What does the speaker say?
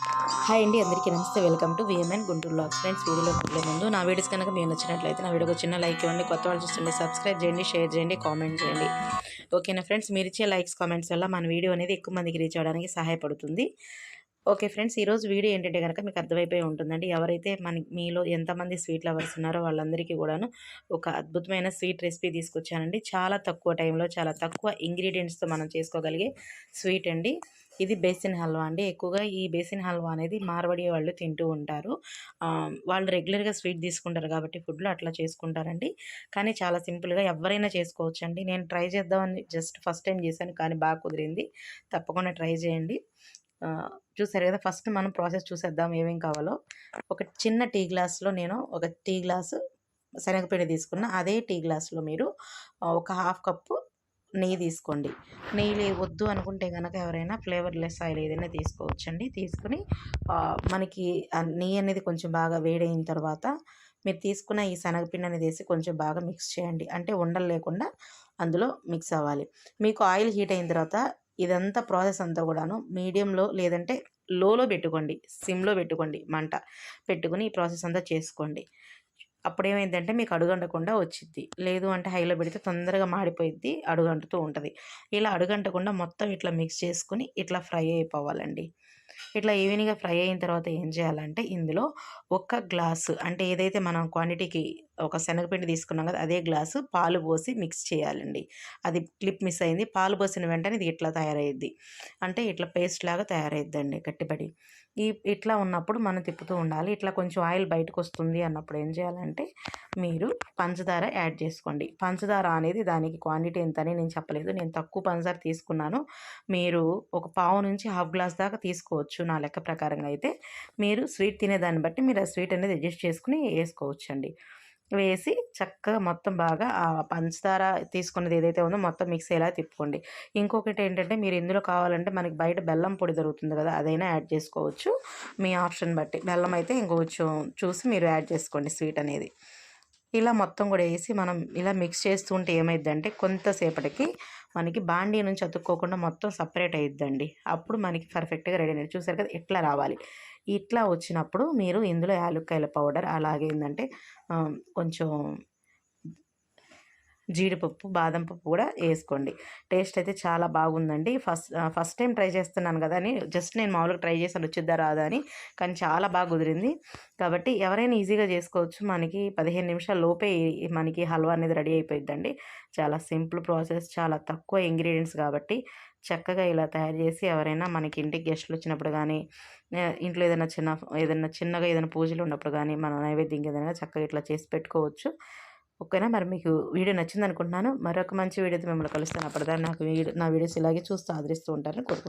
Hi అండి అందరికీ నమస్తే. వెల్కమ్ టు విఎంఎన్ గుంటూరు లాక్స్ ఫ్రెండ్స్ వీడియోలోకి వెళ్ళే ముందు నా వీడియోస్ కనుక మీరు నచ్చినట్లయితే నా వీడియోకి చిన్న లైక్ ఇవ్వండి. కొత్త వాళ్ళు చూస్తుంటే సబ్స్క్రైబ్ చేయండి షేర్ చేయండి కామెంట్ చేయండి. ఓకేనా ఫ్రెండ్స్ మీరు ఇచ్చే లైక్స్ కామెంట్స్ వల్ల మన వీడియో అనేది ఎక్కువ మందికి రీచ్ అవ్వడానికి సహాయపడుతుంది. ఓకే ఫ్రెండ్స్ ఈరోజు వీడియో ఏంటంటే కనుక మీకు అర్థమైపోయి ఉంటుందండి. ఎవరైతే మన మీలో ఎంతమంది స్వీట్ లవర్స్ ఉన్నారో వాళ్ళందరికీ కూడాను ఒక అద్భుతమైన స్వీట్ రెసిపీ తీసుకొచ్చానండి. చాలా తక్కువ టైంలో చాలా తక్కువ ఇంగ్రీడియంట్స్తో మనం చేసుకోగలిగే స్వీట్ అండి. ఇది బేసిన్ హల్వా అండి. ఎక్కువగా ఈ బేసిన్ హల్వా అనేది మార్వడి వాళ్ళు తింటూ ఉంటారు. వాళ్ళు రెగ్యులర్గా స్వీట్ తీసుకుంటారు కాబట్టి ఫుడ్లో అట్లా చేసుకుంటారండి. కానీ చాలా సింపుల్గా ఎవరైనా చేసుకోవచ్చు అండి నేను ట్రై చేద్దామని జస్ట్ ఫస్ట్ టైం చేశాను కానీ బాగా కుదిరింది. తప్పకుండా ట్రై చేయండి. చూసారు కదా! ఫస్ట్ మనం ప్రాసెస్ చూసేద్దాం ఏమేం కావాలో. ఒక చిన్న టీ గ్లాస్లో నేను ఒక టీ గ్లాసు శనగపిండి తీసుకున్న అదే టీ గ్లాస్లో మీరు ఒక హాఫ్ కప్పు నెయ్యి తీసుకోండి. నెయ్యి వద్దు అనుకుంటే కనుక ఎవరైనా ఫ్లేవర్లెస్ ఆయిల్ ఏదైనా తీసుకోవచ్చండి. తీసుకుని మనకి నెయ్యి అనేది కొంచెం బాగా వేడైన తర్వాత మీరు తీసుకున్న ఈ శనగపిండి అనేది వేసి కొంచెం బాగా మిక్స్ చేయండి. అంటే ఉండలు లేకుండా అందులో మిక్స్ అవ్వాలి. మీకు ఆయిల్ హీట్ అయిన తర్వాత ఇదంతా ప్రాసెస్ అంతా కూడాను మీడియంలో లేదంటే లోలో పెట్టుకోండి సిమ్లో పెట్టుకోండి మంట. పెట్టుకుని ఈ ప్రాసెస్ అంతా చేసుకోండి. అప్పుడు ఏమైందంటే మీకు అడుగంటకుండా వచ్చింది లేదు అంటే హైలో పెడితే తొందరగా మాడిపోయిద్ది అడుగంటుతూ ఉంటుంది. ఇలా అడుగంటకుండా మొత్తం ఇట్లా మిక్స్ చేసుకుని ఇట్లా ఫ్రై అయిపోవాలండి. ఇట్లా ఈవెనింగ్గా ఫ్రై అయిన తర్వాత ఏం చేయాలంటే ఇందులో ఒక్క గ్లాసు అంటే ఏదైతే మనం క్వాంటిటీకి ఒక శనగపిండి తీసుకున్నాం కదా అదే గ్లాసు పాలు పోసి మిక్స్ చేయాలండి. అది క్లిప్ మిస్ అయింది. పాలు పోసిన వెంటనే ఇది ఇట్లా తయారయ్యిద్ది. అంటే ఇట్లా పేస్ట్ లాగా తయారయ్యిద్దండి గట్టిపడి. ఈ ఇట్లా ఉన్నప్పుడు మనం తిప్పుతూ ఉండాలి. ఇట్లా కొంచెం ఆయిల్ బయటకు వస్తుంది అన్నప్పుడు ఏం చేయాలంటే మీరు పంచదార యాడ్ చేసుకోండి. పంచదార అనేది దానికి క్వాంటిటీ ఎంత అని నేను చెప్పలేదు. నేను తక్కువ పంచదార తీసుకున్నాను. మీరు ఒక పావు నుంచి హాఫ్ గ్లాస్ దాకా తీసుకోవచ్చు నా లెక్క ప్రకారంగా అయితే. మీరు స్వీట్ తినేదాన్ని బట్టి మీరు ఆ స్వీట్ అనేది అడ్జస్ట్ చేసుకుని వేసుకోవచ్చండి. వేసి చక్కగా మొత్తం బాగా ఆ పంచదార తీసుకున్నది ఏదైతే ఉందో మొత్తం మిక్స్ అయ్యేలా తిప్పుకోండి. ఇంకొకటి ఏంటంటే మీరు ఇందులో కావాలంటే మనకి బయట బెల్లం పొడి దొరుకుతుంది కదా అదైనా యాడ్ చేసుకోవచ్చు. మీ ఆప్షన్ బట్టి బెల్లం అయితే ఇంకొంచెం చూసి మీరు యాడ్ చేసుకోండి స్వీట్ అనేది. ఇలా మొత్తం కూడా వేసి మనం ఇలా మిక్స్ చేస్తుంటే ఏమైద్దంటే ఏమైందంటే కొంతసేపటికి మనకి బాండీ నుంచి అతుక్కోకుండా మొత్తం సపరేట్ అయిద్దండి. అప్పుడు మనకి పర్ఫెక్ట్గా రెడీ అయినట్టు చూసారు కదా ఇట్లా రావాలి? ఇట్లా వచ్చినప్పుడు మీరు ఇందులో యాలుక్కాయల పౌడర్ అలాగే ఏంటంటే కొంచెం జీడిపప్పు బాదం పప్పు కూడా వేసుకోండి. టేస్ట్ అయితే చాలా బాగుందండి. ఫస్ట్ ఫస్ట్ టైం ట్రై చేస్తున్నాను కదా అని జస్ట్ నేను మామూలుగా ట్రై చేశాను వచ్చిద్దా రాదా అని కానీ చాలా బాగా కుదిరింది. కాబట్టి ఎవరైనా ఈజీగా చేసుకోవచ్చు. మనకి పదిహేను నిమిషాల లోపే మనకి హల్వా అనేది రెడీ అయిపోయిందండి చాలా సింపుల్ ప్రాసెస్ చాలా తక్కువ ఇంగ్రీడియంట్స్ కాబట్టి చక్కగా ఇలా తయారు చేసి ఎవరైనా మనకి ఇంటికి గెస్ట్లు వచ్చినప్పుడు కానీ ఇంట్లో ఏదైనా చిన్న ఏదైనా చిన్నగా ఏదైనా పూజలు ఉన్నప్పుడు కానీ మన నైవేద్యం ఏదైనా చక్కగా ఇట్లా చేసి పెట్టుకోవచ్చు. ఓకేనా? మరి మీకు వీడియో నచ్చింది అనుకుంటున్నాను మరొక మంచి వీడియోతో మిమ్మల్ని కలుస్తాను. అప్పటిదాకా నాకు వీడియో నా వీడియోస్ ఇలాగే చూస్తూ ఆదరిస్తూ ఉంటారని కోరుకుంటున్నాను.